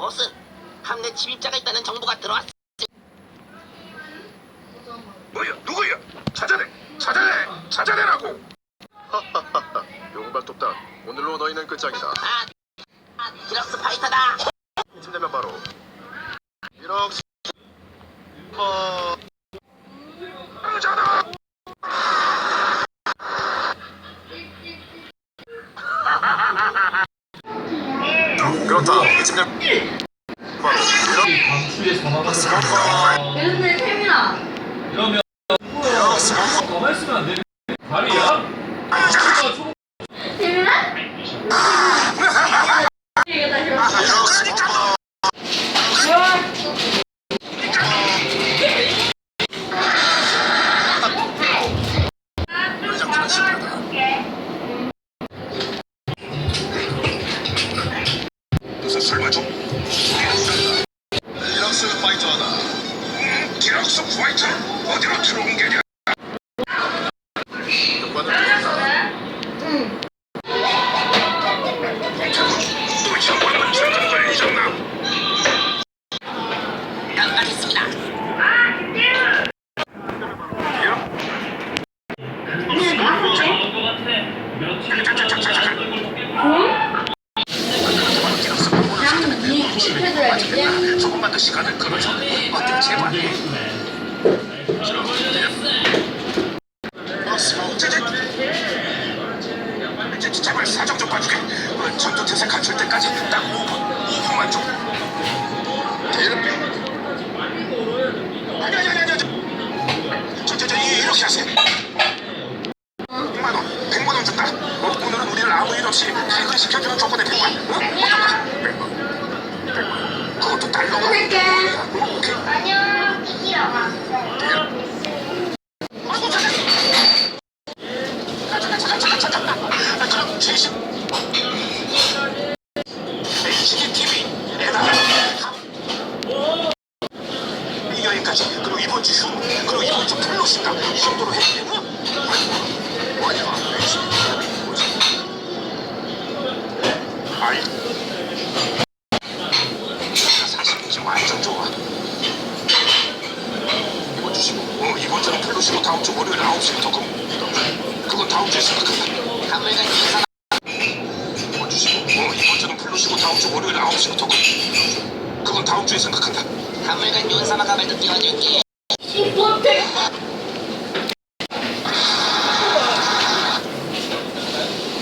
보스, 함내 침입자가 있다는 정보가 들어왔어. 뭐야? 누구야? 찾아내! 찾아내! 찾아내라고! 용발 톱단 오늘로 너희는 끝장이다. 아, 아 디럭스 파이터다. 이쯤 되면 바로 이렇게 어... 그잖아 그렇다 이쯤 되면 바로. 근데 태민아 이러면 가만 있으면 안 되는? 초록 태민아? 이거 다시 슨 설마 좀 디럭스 파이터 어디로 들어온 어때 제발 어, 스모, 제, 제, 제, 제, 제발 사정 좀 봐주게 어, 전투 태세 갖출 때까지 딱 5분 5분만 좀 대답해 아니 아니 아니 아니 저, 저, 저, 이- 이렇게 하세요 100만 원, 100만 원 준다. 어, 오늘은 우리를 아무 일 없이 퇴근시켜주는 조건에 100만. 어? 할게. 안녕 이기라고 아이고, 가자. 가자, 가자, 가자, 가자, 가자. 아, 그럼 70. HDTV. 에다가. 이 여행까지. 그리고 이번 주 휴. 그리고 이번 주 플러스다. 이 정도로 해. 응? 아이고, 아니야. 뭐지? 아이. 9시로 다음 주 월요일 9시에 조금 어, 그건 다음 주에 생각한다. 담배는 인사 주시고 어, 이번 주는 풀로시고 다음 주 월요일 9시로 조금 그건 다음 주에 생각한다. 담배는 연사만 가면 늦게 와줄게